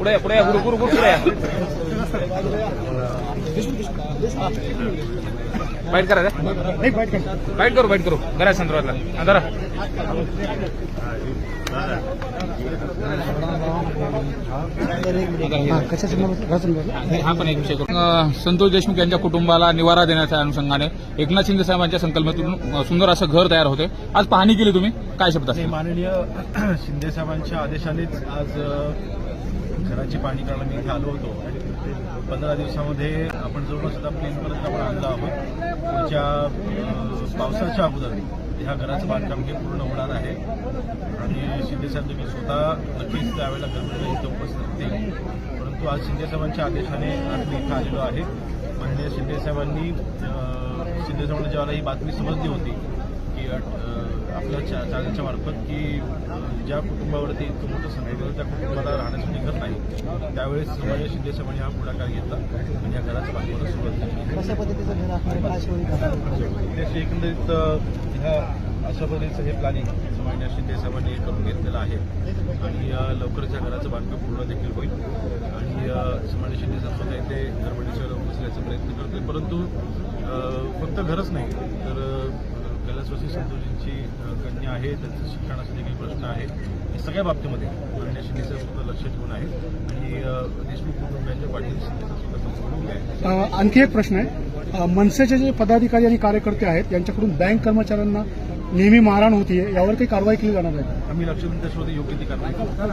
पुढे पुढे या, गुरु गुरु गुरु पुढे. या. बाईट करा रे. बाईट करू बाईट करू. करा संदर्भातला. हा, धरा. हा पण एक विषय करू. अं, संतोष देशमुख यांच्या कुटुंबाला निवारा देण्याच्या अनुषंगाने एकनाथ शिंदे साहेबांच्या संकल्पनेतून सुंदर असं घर तयार होते. आज पाहणी केली तुम्ही. काय शब्द माननीय शिंदे साहेबांच्या आदेशानेच आज घराची पाणी करायला मी इथे आलो होतो. पंधरा दिवसामध्ये आपण जवळपास आता प्लेनपर्यंत आपण आणलं आहोत. पुढच्या पावसाच्या अगोदर ह्या घराचं बांधकाम हे पूर्ण होणार आहे. आणि शिंदे साहेब स्वतः नक्कीच त्यावेळेला गर्भगृह इथं उपस्थित होते. परंतु आज शिंदेसाहेबांच्या आदेशाने आज मी इथं आलेलो आहे. म्हणजे शिंदेसाहेबांनी साहेबांनी ज्यावेळेला ही बातमी समजली होती की आपल्या चा- चॅनलच्या मार्फत की ज्या कुटुंबावरती इतकं मोठं संकट होतं त्या कुटुंबाला राहण्यासाठी घर नाही. त्यावेळेस माननीय शिंदे साहेबांनी हा पुढाकार घेतला आणि या घराचं बांधकामाला सुरुवात केली. त्याशी एकंदरीत ह्या अशा पद्धतीचं हे प्लॅनिंग मान्य शिंदे साहेबांनी करून घेतलेलं आहे. आणि लवकरच या घराचं बांधकाम पूर्ण देखील होईल. आणि मान्य शिंदे साहेब स्वतः इथे गडबडीच्या बसण्याचा प्रयत्न करतोय. परंतु फक्त घरच नाही तर कैलासवासी संतोषींची कन्या आहे त्यांचं शिक्षणाचा देखील प्रश्न आहे या सगळ्या बाबतीमध्ये मान्य शिंदे साहेब सुद्धा लक्ष ठेवून आहे. आणि देशमुख कुटुंबियांच्या पाठीशी सुद्धा संपूर्ण आहे आणखी एक प्रश्न आहे. मनसेचे जे पदाधिकारी आणि कार्यकर्ते आहेत यांच्याकडून बँक कर्मचाऱ्यांना नेहमी मारहाण होतीये यावर काही कारवाई केली जाणार आहे? आम्ही लक्ष देऊन त्याच्यामध्ये योग्य ती कारवाई करू.